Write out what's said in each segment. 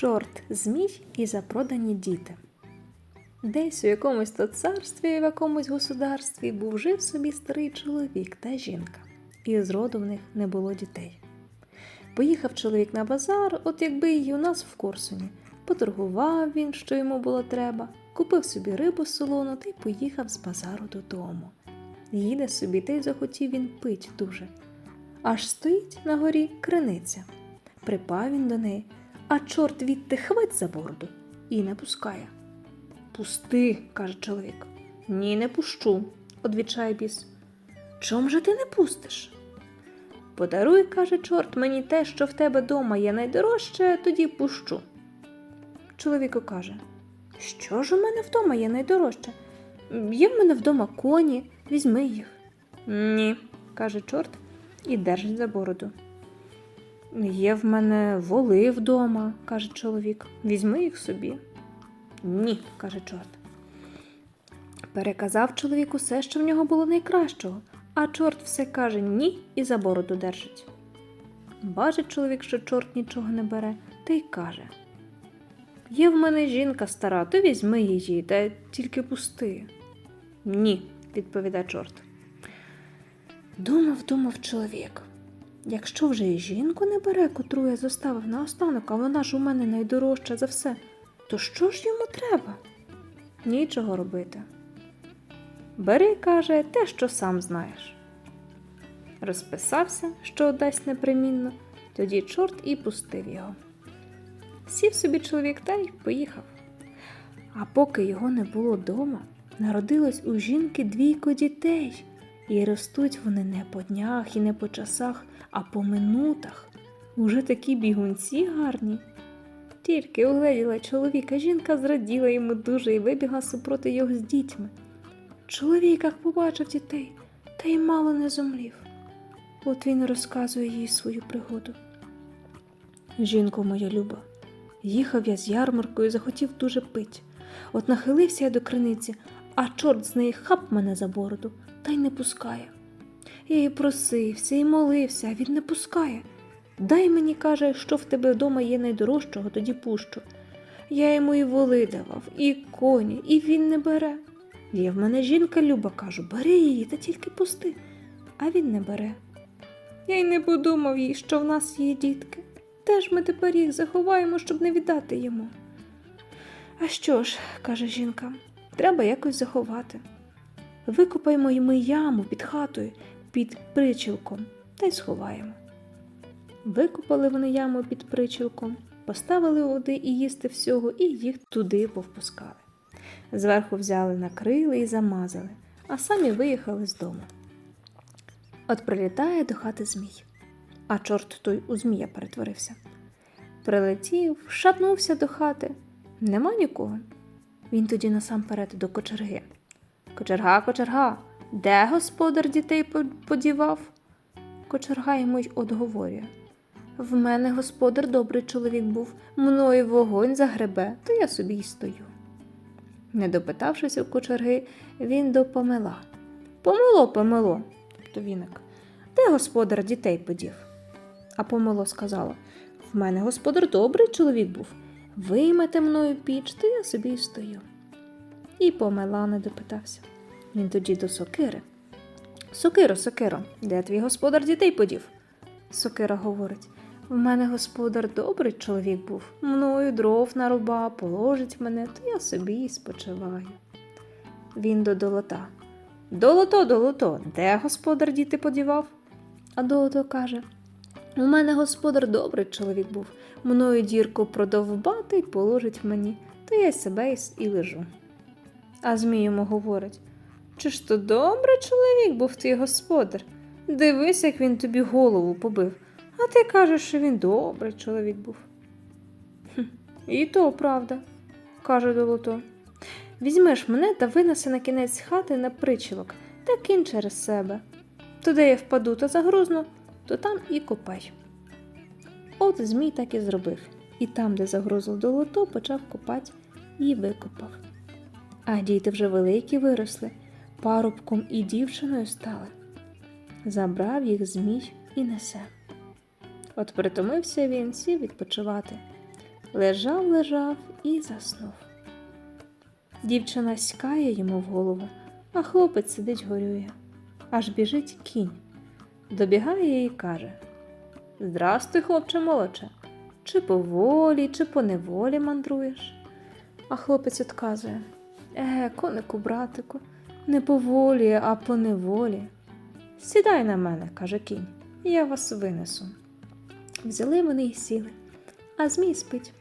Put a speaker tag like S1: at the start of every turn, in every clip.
S1: Чорт, змій і запродані діти. Десь у якомусь то царстві, в якомусь государстві був жив собі старий чоловік та жінка, і зроду в них не було дітей. Поїхав чоловік на базар, от якби і у нас в Корсуні. Поторгував він, що йому було треба, купив собі рибу солону та й поїхав з базару додому. Їде собі, та й захотів він пить дуже. Аж стоїть на горі криниця. Припав він до неї, а чорт відти хвать за бороду і не пускає. Пусти, каже чоловік. Ні, не пущу, одвічає біс. Чом же ти не пустиш? Подаруй, каже чорт, мені те, що в тебе дома є найдорожче, тоді пущу. Чоловіку каже: Що ж у мене вдома є найдорожче? Є в мене вдома коні, візьми їх. Ні, каже чорт і держить за бороду. Є в мене воли вдома, каже чоловік. Візьми їх собі. Ні, каже чорт. Переказав чоловік усе, що в нього було найкращого, а чорт все каже ні і за бороду держить. Бачить чоловік, що чорт нічого не бере, та й каже: Є в мене жінка стара, то візьми її, та тільки пусти. Ні, відповідає чорт. Думав, думав чоловік. Якщо вже і жінку не бере, котру я зоставив наостанок, а вона ж у мене найдорожча за все, то що ж йому треба? Нічого робити. Бери, каже, те, що сам знаєш. Розписався, що дасть непримінно, тоді чорт і пустив його. Сів собі чоловік та й поїхав. А поки його не було дома, народилось у жінки двійко дітей, і ростуть вони не по днях і не по часах, а по минутах. Уже такі бігунці гарні. Тільки угледіла чоловіка, жінка зраділа йому дуже і вибігла супроти його з дітьми. Чоловік, як побачив дітей, та й мало не зумлів. От він розказує їй свою пригоду. Жінко моя люба, їхав я з ярмаркою захотів дуже пить. От нахилився я до криниці, а чорт з неї хап мене за бороду та й не пускає. Я її просився і молився, а він не пускає. Дай мені, каже, що в тебе вдома є найдорожчого, тоді пущу. Я йому і воли давав, і коні, і він не бере. Є в мене жінка люба, кажу, бери її та тільки пусти, а він не бере. Я й не подумав їй, що в нас є дітки. Де ж ми тепер їх заховаємо, щоб не віддати йому? А що ж, каже жінка, треба якось заховати. Викопаємо й ми яму під хатою, під причілком, та й сховаємо. Викопали вони яму під причілком, поставили води і їсти всього, і їх туди повпускали. Зверху взяли, накрили і замазали, а самі виїхали з дому. От прилітає до хати змій, а чорт той у змія перетворився. Прилетів, шатнувся до хати. Нема нікого. Він тоді насамперед до кочерги. Кочерга, кочерга, де господар дітей подівав? Кочерга йому й одговорює. В мене господар добрий чоловік був, мною вогонь загребе, то я собі й стою. Не допитавшись у кочерги, він до помила. Помило, помило, тобто віник. Де господар дітей подів? А помило сказала: В мене господар добрий чоловік був. Виймете мною піч, то я собі й стою. І помила не допитався. Він тоді до сокири. Сокиро, сокиро, де твій господар дітей подів? Сокира говорить. В мене господар добрий чоловік був, мною дров наруба, положить мене, то я собі й спочиваю. Він до долота. Долото, долото, де господар діти подівав? А долото каже: У мене господар добрий чоловік був, мною дірку продовбати й положить мені, то я себе й с- і лежу. А змій йому говорить: Чи ж то добрий чоловік був твій господар? Дивись, як він тобі голову побив. А ти кажеш, що він добрий чоловік був. «Хм, І то правда, каже долото. Візьмеш мене та винеси на кінець хати на причілок та кинь через себе. Туди я впаду та загрузну, то там і копай. От Змій так і зробив, і там, де загрузив долото, почав копати і викопав. А діти вже великі виросли, парубком і дівчиною стали. Забрав їх Змій і несе. От притомився він, сів відпочивати. лежав, лежав і заснув. Дівчина ськає йому в голову, а хлопець сидить горює. Аж біжить кінь. Добігає і каже: Здрастуй, хлопче молодче. Чи по волі, чи по неволі мандруєш? А хлопець відказує: Е, конику, братику, не по волі, а по неволі. Сідай на мене, каже кінь, я вас винесу. Взяли вони й сіли, а Змій спить.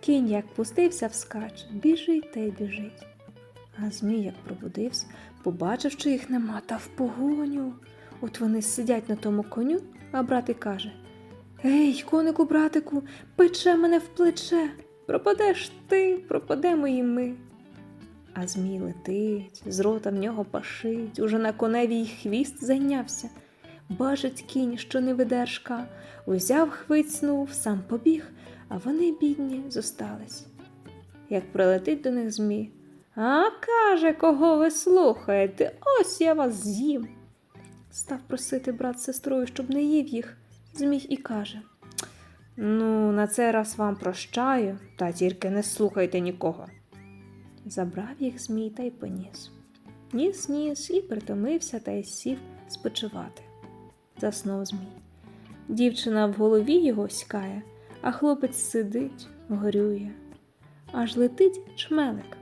S1: Кінь як пустився вскач, біжить та й біжить. А Змій, як пробудився, побачив, що їх нема, та в погоню. От вони сидять на тому коню, а брат і каже: Ей, конику, братику, пече мене в плече. Пропадеш ти, пропадемо і ми. А Змій летить, з рота в нього пашить, уже на коневі й хвіст зайнявся. Бачить кінь, що не видержка, узяв хвицнув, сам побіг, а вони, бідні, зостались. Як прилетить до них Змій, а каже, кого ви слухаєте, ось я вас з'їм. Став просити брат з сестрою, щоб не їв їх. Змій і каже: Ну, на цей раз вам прощаю, та тільки не слухайте нікого. Забрав їх Змій та й поніс. Ніс, ніс і притомився та й сів спочивати. Заснув Змій. Дівчина в голові його сікає, а хлопець сидить, горює. Аж летить чмелик.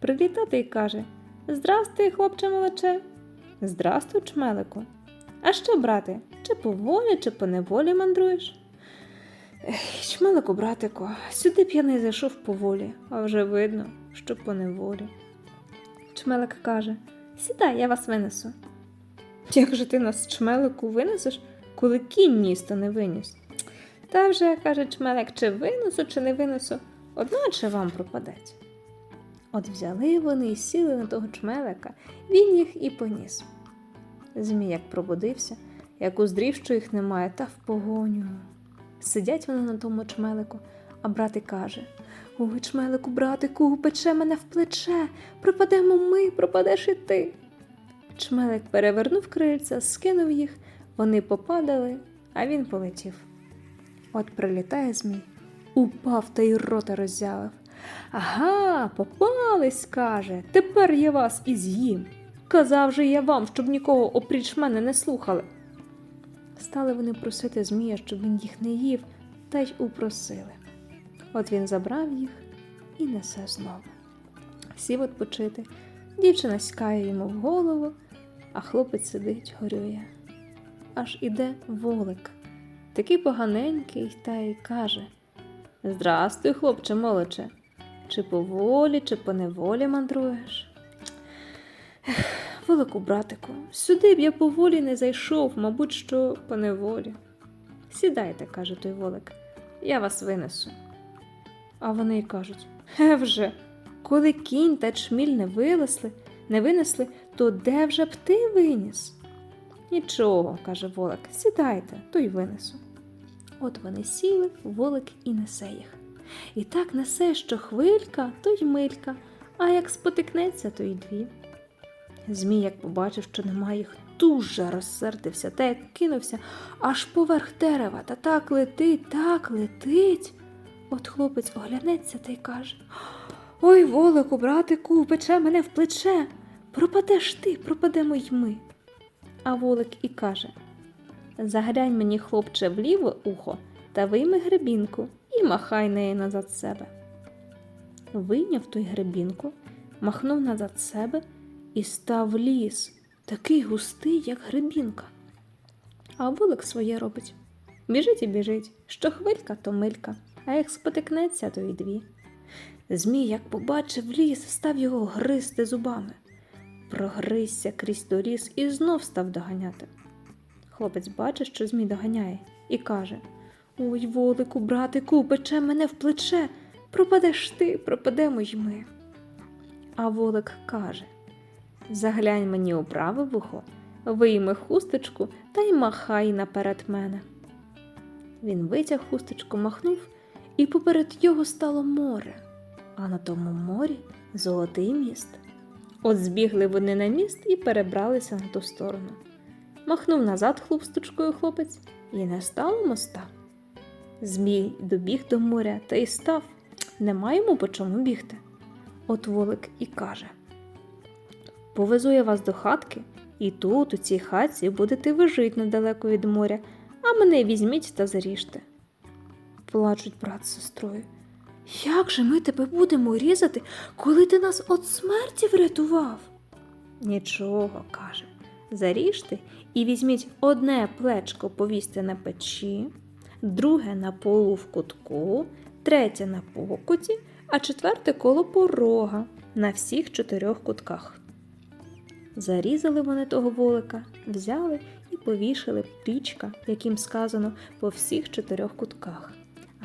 S1: Прилітати й каже: Здрастуй, хлопче молодче. Здрастуй, чмелику. А що, брате, чи по волі, чи по неволі мандруєш? Ех, чмелику, братику, сюди не зайшов по волі, а вже видно, що по неволі. Чмелик каже: Сідай, я вас винесу. Як же ти нас чмелику винесеш, коли кінь ніс не виніс? Та вже, каже чмелик, чи винесу, чи не винесу, одначе вам пропадеться. От взяли вони і сіли на того чмелика, він їх і поніс. Змій як пробудився, як уздрів, що їх немає, та в погоню. Сидять вони на тому чмелику, а брат і каже: Ой, чмелику, братику, пече мене в плече, пропадемо ми, пропадеш і ти. Чмелик перевернув крильця, скинув їх, вони попадали, а він полетів. От прилітає Змій, упав та й рота роззявив. Ага, попались, каже, тепер я вас і з'їм. Казав же я вам, щоб нікого опріч мене не слухали. Стали вони просити Змія, щоб він їх не їв, та й упросили. От він забрав їх і несе знову. Сів відпочити, дівчина сікає йому в голову, а хлопець сидить, горює. Аж іде волик, такий поганенький, та й каже: Здрастуй, хлопче молодче, чи по волі, чи по неволі мандруєш? Ех, Велику братику, сюди б я по волі не зайшов, мабуть, що по неволі. Сідайте, каже той волик, я вас винесу. А вони й кажуть: вже, коли кінь та чміль не вилесли, не винесли, то де вже б ти виніс? Нічого, каже волик, сідайте, то й винесу. От вони сіли, волик і несе їх. І так несе, що хвилька, то й милька, а як спотикнеться, то й дві. Змій, як побачив, що немає їх, дуже розсердився та як кинувся аж поверх дерева, та так летить, так летить. От хлопець оглянеться та й каже Ой, волику, братику, пече мене в плече. Пропадеш ти, пропадемо й ми. А волик і каже Заглянь мені, хлопче, в ліве ухо та вийми гребінку і махай неї назад себе. Вийняв той гребінку, махнув назад себе і став ліс, такий густий, як гребінка. А волик своє робить. Біжить і біжить, що хвилька, то милька, а як спотикнеться, то й дві. Змій, як побачив ліс, став його гризти зубами. Прогризся крізь доріс і знов став доганяти. Хлопець бачить, що Змій доганяє, і каже Ой, волику, братику, пече мене в плече, пропадеш ти, пропадемо й ми. А волик каже Заглянь мені у праве вухо, вийми хусточку та й махай наперед мене. Він витяг хусточку, махнув, і поперед його стало море, а на тому морі золотий міст. От збігли вони на міст і перебралися на ту сторону. Махнув назад хлопсточкою хлопець, і не стало моста. Змій добіг до моря та й став. Нема йому по чому бігти. От волик і каже: Повезу я вас до хатки, і тут, у цій хатці, будете ви жити недалеко від моря, а мене візьміть та заріжте. Плачуть брат з сестрою. Як же ми тебе будемо різати, коли ти нас від смерті врятував? Нічого, каже. Заріжте і візьміть одне плечко повісьте на печі, друге на полу в кутку, третє на покуті, а четверте коло порога на всіх чотирьох кутках. Зарізали вони того волика, взяли і повішали пічка, яким сказано, по всіх чотирьох кутках,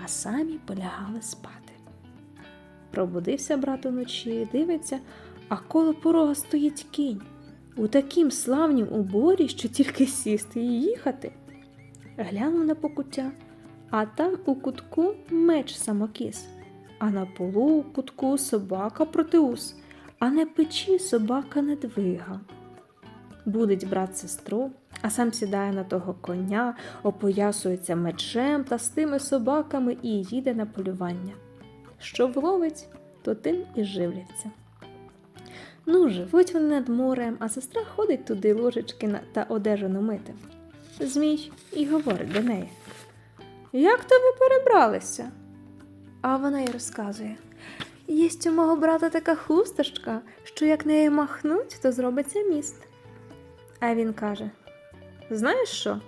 S1: а самі полягали спати. Пробудився брат уночі, дивиться, а коло порога стоїть кінь. У такім славнім уборі, що тільки сісти і їхати. Глянув на покуття, а там у кутку меч самокіс, а на полу у кутку собака протеус, а на печі собака недвига. Будить брат сестру, а сам сідає на того коня, опоясується мечем та з тими собаками і їде на полювання. Що вловить, то тим і живляться. Ну, живуть вони над морем, а сестра ходить туди ложечки та одежу намити. Змій і говорить до неї. Як то ви перебралися? А вона й розказує. Єсть у мого брата така хусточка, що як нею махнуть, то зробиться міст. А він каже: Знаєш що?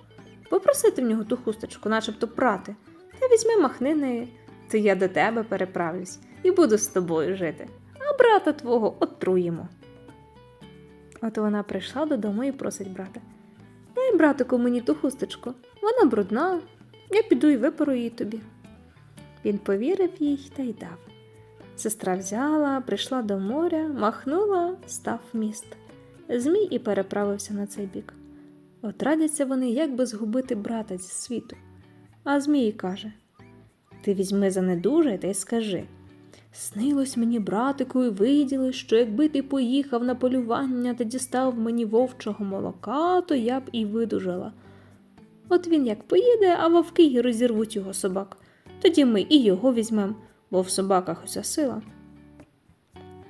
S1: Попросити в нього ту хусточку, начебто прати, та візьми махни нею, то я до тебе переправлюсь і буду з тобою жити, а брата твого отруємо. От вона прийшла додому і просить брата. Дай, братику, мені ту хусточку, вона брудна, я піду і випору її тобі. Він повірив їй та й дав. Сестра взяла, прийшла до моря, махнула, став міст. Змій і переправився на цей бік. От радяться вони, як би згубити брата зі світу. А Змій каже: Ти візьми за недуже та й скажи. Снилось мені, братику, і виділи, що якби ти поїхав на полювання та дістав мені вовчого молока, то я б і видужала. От він як поїде, а вовки й розірвуть його собак. Тоді ми і його візьмем, бо в собаках уся сила.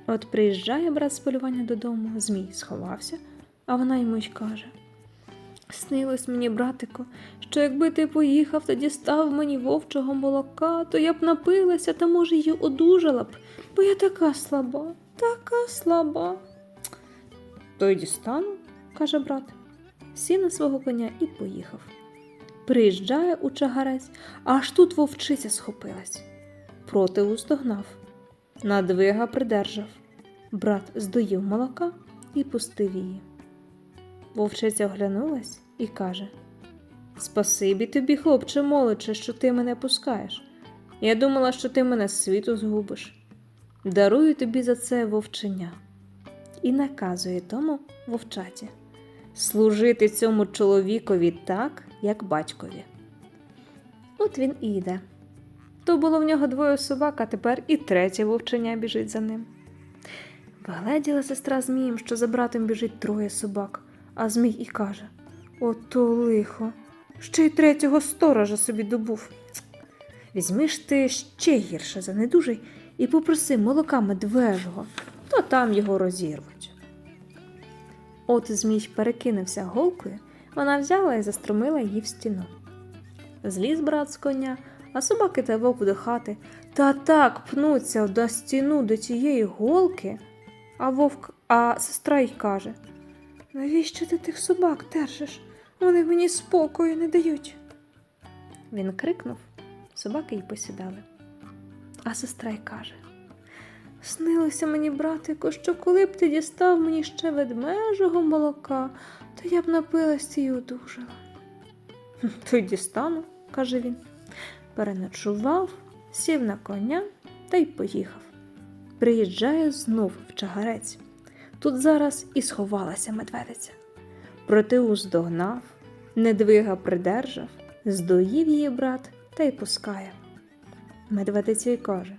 S1: От приїжджає брат з полювання додому, Змій сховався, а вона йому й каже: Снилось мені, братику, що якби ти поїхав та дістав мені вовчого молока, то я б напилася та, може, й одужала б, бо я така слаба, така слаба. То й дістану, каже брат, сів на свого коня і поїхав. Приїжджає у чагарець, аж тут вовчиця схопилась. Противус догнав, надвига придержав. Брат здоїв молока і пустив її. Вовчиця оглянулась і каже: Спасибі тобі, хлопче молодче, що ти мене пускаєш. Я думала, що ти мене з світу згубиш. Дарую тобі за це вовченя. І наказує тому вовчаті служити цьому чоловікові так, як батькові. От він і йде. То було в нього двоє собак, а тепер і третє вовченя біжить за ним. Вгледіла сестра Змієм, що за братом біжить троє собак, а Змій і каже: Ото лихо, ще й третього сторожа собі добув. Візьми ж ти ще гірше за недужий і попроси молока медвежого, то там його розірвуть. От Змій перекинувся голкою, вона взяла і застромила її в стіну. Зліз брат з коня, а собаки та вовк до хати, та так пнуться до стіну до тієї голки, а вовк, а сестра й каже: Навіщо ти тих собак держиш? Вони мені спокою не дають. Він крикнув, собаки й посідали. А сестра й каже: Снилося мені, братику, що коли б ти дістав мені ще ведмежого молока, то я б напилась і одужала. То й дістану, каже він. Переночував, сів на коня та й поїхав. Приїжджає знов в чагарець. Тут зараз і сховалася медведиця. Протеус догнав, недвига придержав, здоїв її брат та й пускає. Медведиця й каже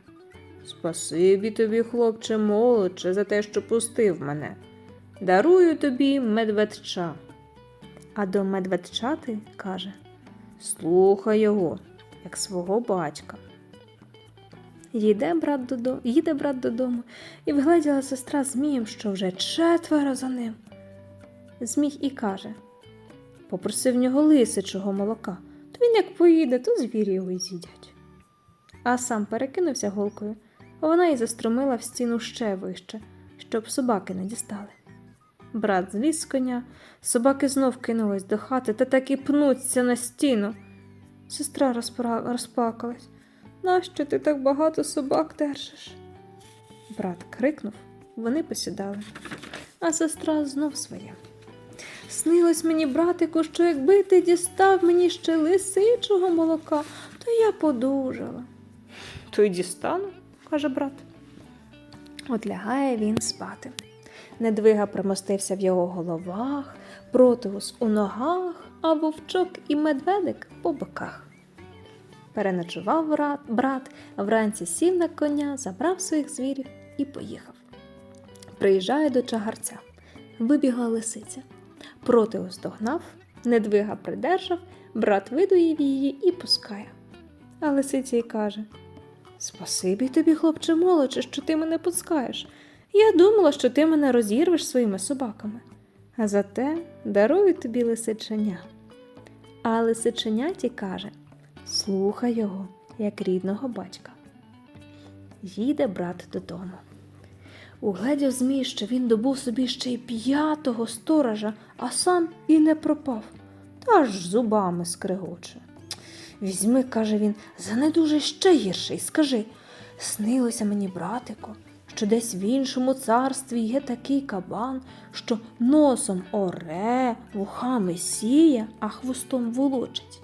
S1: Спасибі тобі, хлопче молодче, за те, що пустив мене. Дарую тобі медведча. А до медведчати каже Слухай його, як свого батька. Їде брат додому, їде брат додому, і вгледіла сестра Змієм, що вже четверо за ним. Змій і каже попроси в нього лисичого молока, то він як поїде, то звірі його й з'їдять. А сам перекинувся голкою, а вона й заструмила в стіну ще вище, щоб собаки не дістали. Брат зліз з коня, собаки знов кинулись до хати та так і пнуться на стіну. Сестра розпра... розплакалась. Нащо ти так багато собак держиш? Брат крикнув, вони посідали, а сестра знов своє. Снилось мені, братику, що якби ти дістав мені ще лисичого молока, то я подужала. То й дістану, каже брат. От лягає він спати. Недвига примостився в його головах, протигус у ногах, а вовчок і медведик по боках. Переночував брат, вранці сів на коня, забрав своїх звірів і поїхав. Приїжджає до чагарця. Вибігла лисиця. Протигус догнав, недвига придержав, брат видоїв її і пускає. А лисиця й каже: Спасибі тобі, хлопче молодче, що ти мене пускаєш. Я думала, що ти мене розірвеш своїми собаками. А зате дарую тобі лисиченя. А лисиченяті каже слухай його, як рідного батька. Їде брат додому. Угледів Змій, що він добув собі ще й п'ятого сторожа, а сам і не пропав, та аж зубами скригоче. Візьми, каже він, за недуже ще гірший, скажи. Снилося мені, братику, що десь в іншому царстві є такий кабан, що носом оре, вухами сіє, а хвостом волочить.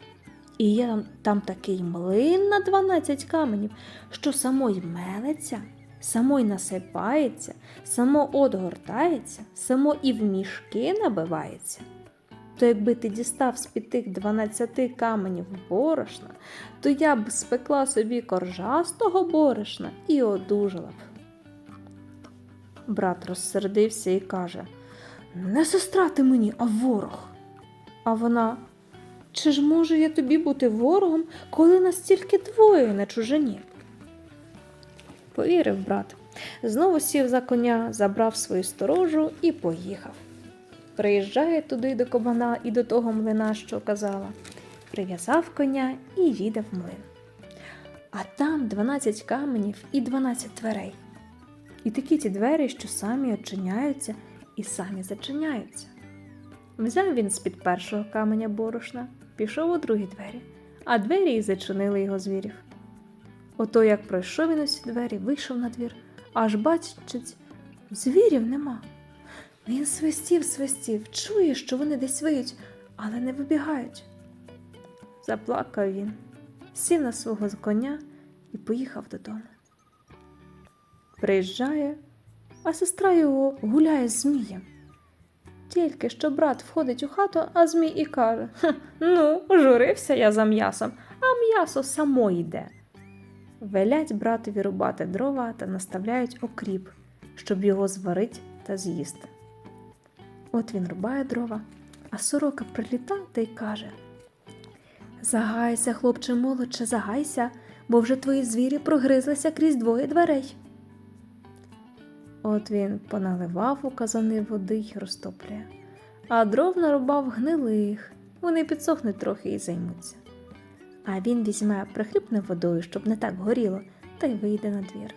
S1: І є там, там такий млин на дванадцять каменів, що само й мелеться, само й насипається, само одгортається, само і в мішки набивається. То якби ти дістав з під тих дванадцяти каменів борошна, то я б спекла собі коржастого борошна і одужала б. Брат розсердився і каже Не сестра ти мені, а ворог. А вона чи ж можу я тобі бути ворогом, коли нас тільки двоє на чужині? Повірив брат. Знову сів за коня, забрав свою сторожу і поїхав. Приїжджає туди до кабана і до того млина, що казала. Прив'язав коня і їде в млин. А там 12 каменів і 12 дверей. І такі ті двері, що самі очиняються і самі зачиняються. Взяв він з-під першого каменя борошна, пішов у другі двері, а двері й зачинили його звірів. Ото як пройшов він усі двері, вийшов на двір, аж бачить, звірів нема. Він свистів, свистів, чує, що вони десь виють, але не вибігають. Заплакав він, сів на свого коня і поїхав додому. Приїжджає, а сестра його гуляє з змієм. Тільки що брат входить у хату, а змій і каже: «Хм, Ну, журився я за м'ясом, а м'ясо само йде. Велять братові рубати дрова та наставляють окріп, щоб його зварить та з'їсти. От він рубає дрова, а сорока приліта та й каже: Загайся, хлопче молодче, загайся, бо вже твої звірі прогризлися крізь двоє дверей. От він поналивав у казани води й розтоплює, а дров нарубав гнилих, вони підсохнуть трохи і займуться. А він візьме, прихлюпне водою, щоб не так горіло, та й вийде на двір.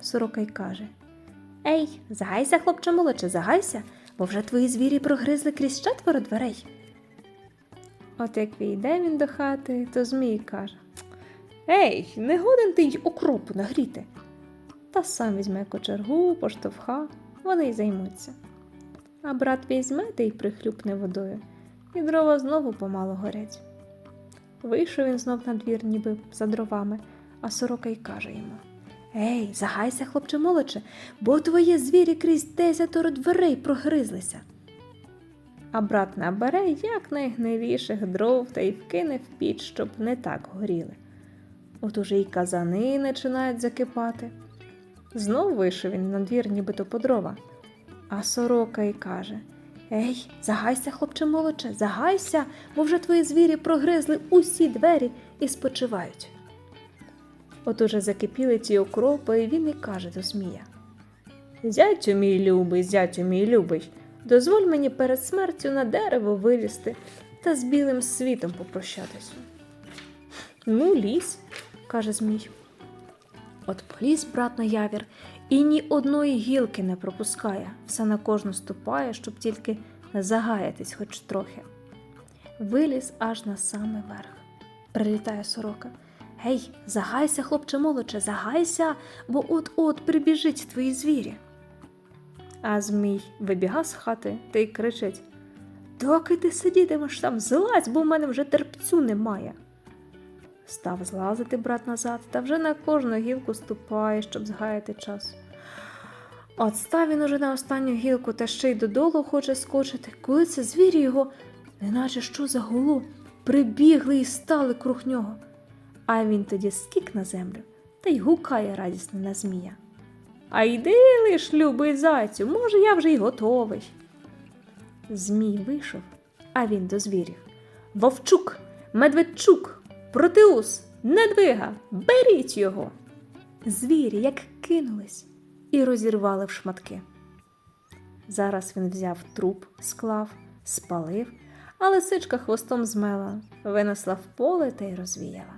S1: Сорока й каже Ей, загайся, хлопче молодче, загайся, бо вже твої звірі прогризли крізь четверо дверей. От як війде він до хати, то Змій каже Ей, не годен ти й окропу нагріти. Та сам візьме кочергу, поштовха, вони й займуться. А брат візьме та й прихлюпне водою, і дрова знову помало горять. Вийшов він знов на двір, ніби за дровами, а сорока й каже йому Ей, загайся, хлопче молодче, бо твої звірі крізь десятеро дверей прогризлися. А брат набере як найгниліших дров та й вкине в піч, щоб не так горіли. От уже й казани починають закипати. Знов вийшов він на двір, нібито по дрова, а сорока й каже Ей, загайся, хлопче молодче, загайся, бо вже твої звірі прогризли усі двері і спочивають. От уже закипіли ті окропи, і він і каже до Змія. Зятю мій любий, зятю мій любий, дозволь мені перед смертю на дерево вилізти та з білим світом попрощатися. Ну, лізь, каже Змій. От поліз брат на явір і ні одної гілки не пропускає, все на кожну ступає, щоб тільки загаятись хоч трохи. Виліз аж на самий верх. Прилітає сорока. Гей, загайся, хлопче молодче, загайся, бо от-от прибіжить твої звірі. А Змій вибіга з хати та й кричить Доки ти сидітимеш там, злазь, бо в мене вже терпцю немає. Став злазити брат назад та вже на кожну гілку ступає, щоб згаяти час. От став він уже на останню гілку та ще й додолу хоче скочити, коли це звірі його, неначе що за гулу, прибігли і стали круг нього. А він тоді скік на землю та й гукає радісно на змія. А йди лиш, любий зайцю, може, я вже й готовий. Змій вийшов, а він до звірів. Вовчук, медведчук, протеус, недвига, беріть його. Звірі як кинулись і розірвали в шматки. Зараз він взяв труп, склав, спалив, а лисичка хвостом змела, винесла в поле та й розвіяла.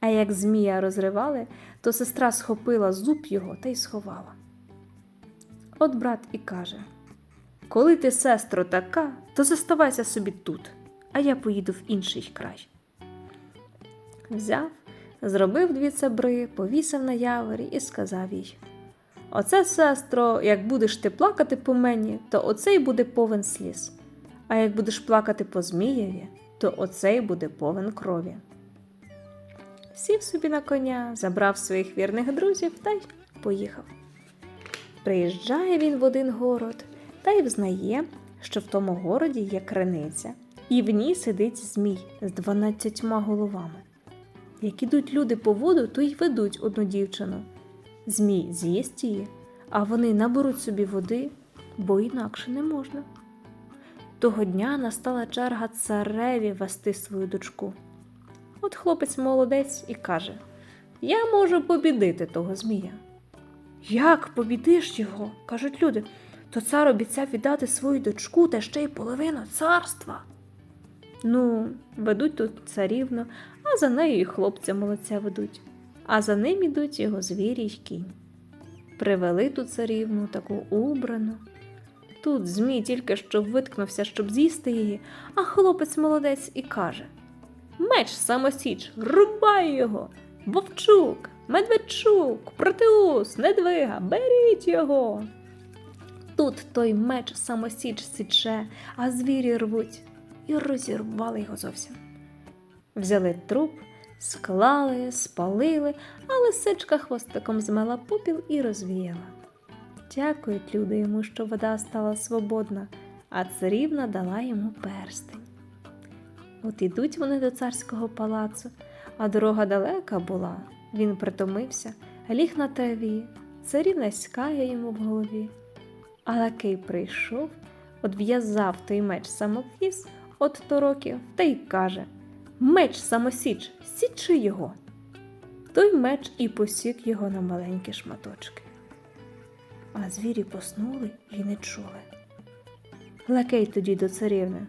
S1: А як змія розривали, то сестра схопила зуб його та й сховала. От брат і каже Коли ти, сестро, така, то заставайся собі тут, а я поїду в інший край. Взяв, зробив дві цебри, повісив на яворі і сказав їй Оце, сестро, як будеш ти плакати по мені, то оцей буде повен сліз, а як будеш плакати по Змієві, то оцей буде повен крові сів собі на коня, забрав своїх вірних друзів та й поїхав. Приїжджає він в один город та й взнає, що в тому городі є криниця, і в ній сидить змій з дванадцятьма головами. Як ідуть люди по воду, то й ведуть одну дівчину. Змій з'їсть її, а вони наберуть собі води, бо інакше не можна. Того дня настала черга цареві вести свою дочку. От хлопець молодець і каже: Я можу побідити того Змія. Як побідиш його? кажуть люди, то цар обіцяв віддати свою дочку та ще й половину царства. Ну, ведуть тут царівну, а за нею і хлопця молодця ведуть, а за ним ідуть його звірі й кінь. Привели ту царівну, таку убрану. Тут Змій тільки що виткнувся, щоб з'їсти її, а хлопець молодець і каже Меч самосіч, рубай його. Вовчук, медведчук, протеус, недвига, беріть його. Тут той меч самосіч січе, а звірі рвуть і розірвали його зовсім. Взяли труп, склали, спалили, а лисичка хвостиком змела попіл і розвіяла. Дякують люди йому, що вода стала свободна, а царівна дала йому перстень. От ідуть вони до царського палацу, а дорога далека була. Він притомився, ліг на траві, царівна скає йому в голові. А лакей прийшов, одв'язав той меч самохіз от то років та й каже Меч самосіч, січи його. Той меч і посік його на маленькі шматочки. А звірі поснули і не чули. Лакей тоді до царівни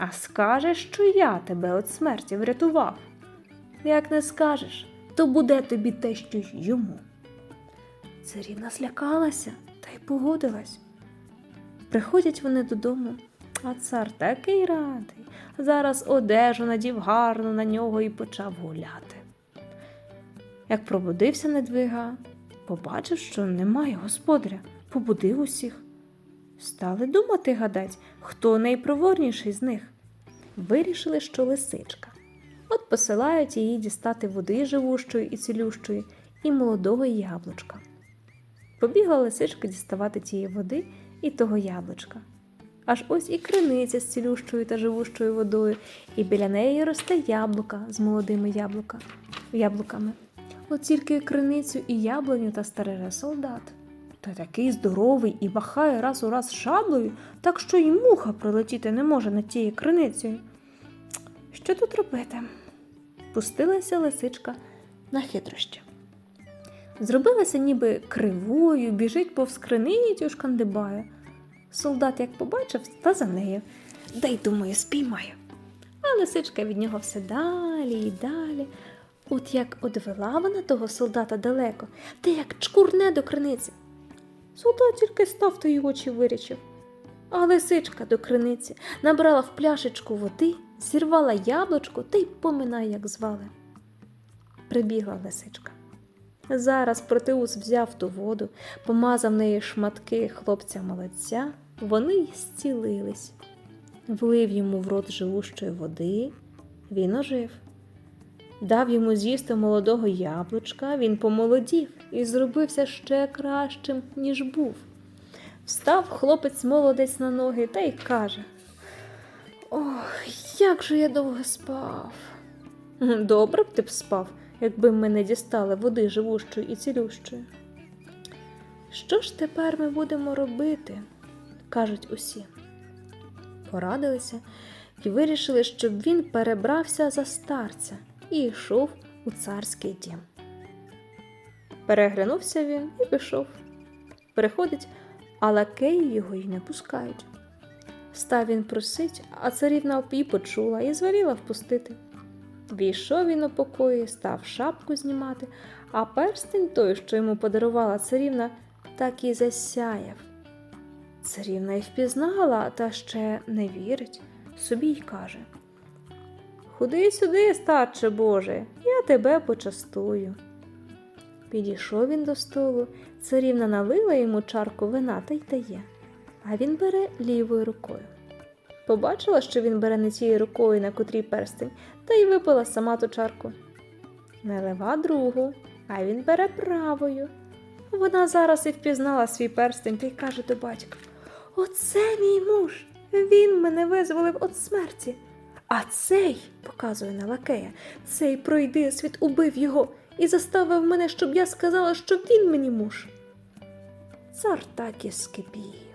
S1: а скажеш, що я тебе від смерті врятував. Як не скажеш, то буде тобі те, що йому. Царівна злякалася та й погодилась. Приходять вони додому, а цар такий радий. Зараз одежу надів гарно на нього і почав гуляти. Як пробудився недвига, побачив, що немає господаря, побудив усіх. Стали думати гадать, хто найпроворніший з них. Вирішили, що лисичка. От посилають її дістати води живущої і цілющої, і молодого яблучка. Побігла лисичка діставати тієї води і того яблучка. Аж ось і криниця з цілющою та живущою водою, і біля неї росте яблука з молодими яблука, яблуками. От тільки криницю і яблуню та стареже солдат. Та такий здоровий і бахає раз у раз шаблею, так що й муха прилетіти не може над тією криницею. Що тут робити? пустилася лисичка на хитрощі. Зробилася ніби кривою, біжить повз криницю, шкандибає. Солдат як побачив, та за нею. Дай, думаю, спіймаю. А лисичка від нього все далі і далі. От як одвела вона того солдата далеко, та як чкурне до криниці. Солдат тільки став та й очі вирічив. А лисичка до криниці набрала в пляшечку води, зірвала яблучко та й поминай, як звали. Прибігла лисичка. Зараз Протеус взяв ту воду, помазав неї шматки хлопця молодця, вони й зцілились. Влив йому в рот живущої води, він ожив. Дав йому з'їсти молодого яблучка, він помолодів і зробився ще кращим, ніж був. Встав хлопець молодець на ноги та й каже: Ох, як же я довго спав. Добре б ти б спав, якби ми не дістали води живущої і цілющої. Що ж тепер ми будемо робити? кажуть усі. Порадилися і вирішили, щоб він перебрався за старця і йшов у царський дім. Переглянувся він і пішов. Приходить, а лакеї його й не пускають. Став він просить, а царівна і почула і звеліла впустити. Війшов він у покої, став шапку знімати, а перстень той, що йому подарувала царівна, так і засяяв. Царівна й впізнала, та ще не вірить, собі й каже Худи сюди, старче Боже, я тебе почастую. Підійшов він до столу, царівна налила йому чарку вина та й дає, а він бере лівою рукою. Побачила, що він бере не тією рукою, на котрій перстень, та й випила сама ту чарку. Налива другу, а він бере правою. Вона зараз і впізнала свій перстень та й каже до батька: Оце мій муж. Він мене визволив від смерті. А цей, показує на лакея, цей пройди світ убив його і заставив мене, щоб я сказала, що він мені муж. Цар так і скипів.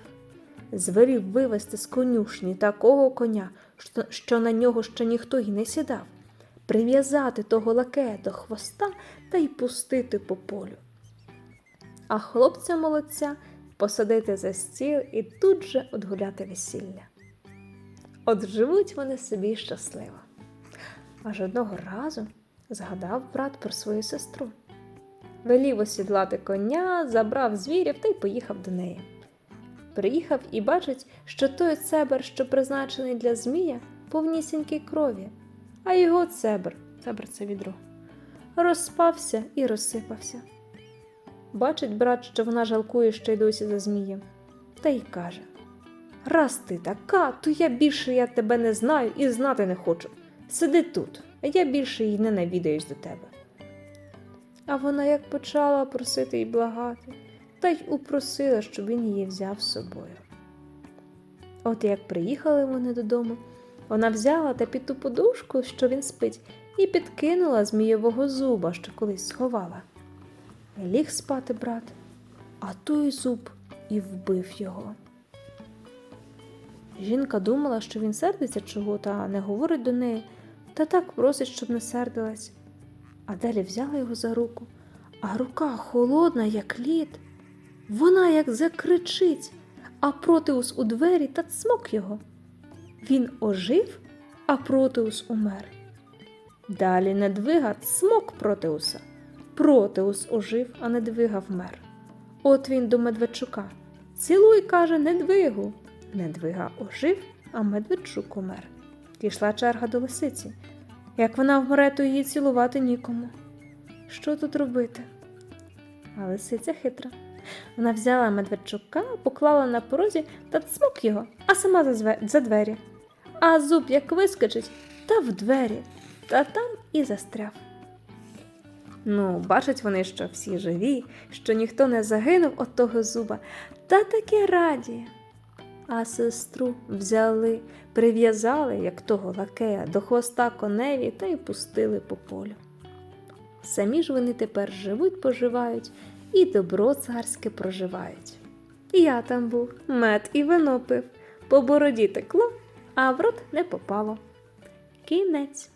S1: Звелів вивести з конюшні такого коня, що, на нього ще ніхто й не сідав, прив'язати того лакея до хвоста та й пустити по полю. А хлопця молодця посадити за стіл і тут же одгуляти весілля. От живуть вони собі щасливо. Аж одного разу згадав брат про свою сестру. Велів осідлати коня, забрав звірів та й поїхав до неї. Приїхав і бачить, що той цебер, що призначений для Змія, повнісінький крові, а його цебр, цебр це відро, розпався і розсипався. Бачить брат, що вона жалкує ще й досі за Змієм, та й каже Раз ти така, то я більше я тебе не знаю і знати не хочу. Сиди тут, а я більше й не навідаюсь до тебе. А вона як почала просити й благати, та й упросила, щоб він її взяв з собою. От як приїхали вони додому, вона взяла та під ту подушку, що він спить, і підкинула змійового зуба, що колись сховала. Ліг спати брат, а той зуб і вбив його. Жінка думала, що він сердиться чого, та не говорить до неї, та так просить, щоб не сердилась. А далі взяла його за руку, а рука холодна, як лід. Вона як закричить, а Протеус у двері та цмок його. Він ожив, а Протеус умер. Далі недвига цмок Протеуса. Протеус ожив, а недвига вмер. От він до Медведчука. Цілуй, каже, недвигу. Недвига ожив, а Медведчук умер. Пішла черга до лисиці. Як вона вмре, то її цілувати нікому. Що тут робити? А лисиця хитра. Вона взяла Медведчука, поклала на порозі та цмок його, а сама за, за двері. А зуб як вискочить, та в двері, та там і застряв. Ну, бачать вони, що всі живі, що ніхто не загинув от того зуба, та таке раді. А сестру взяли, прив'язали, як того лакея, до хвоста коневі та й пустили по полю. Самі ж вони тепер живуть, поживають і добро царське проживають. Я там був, мед і вино пив, по бороді текло, а в рот не попало. Кінець.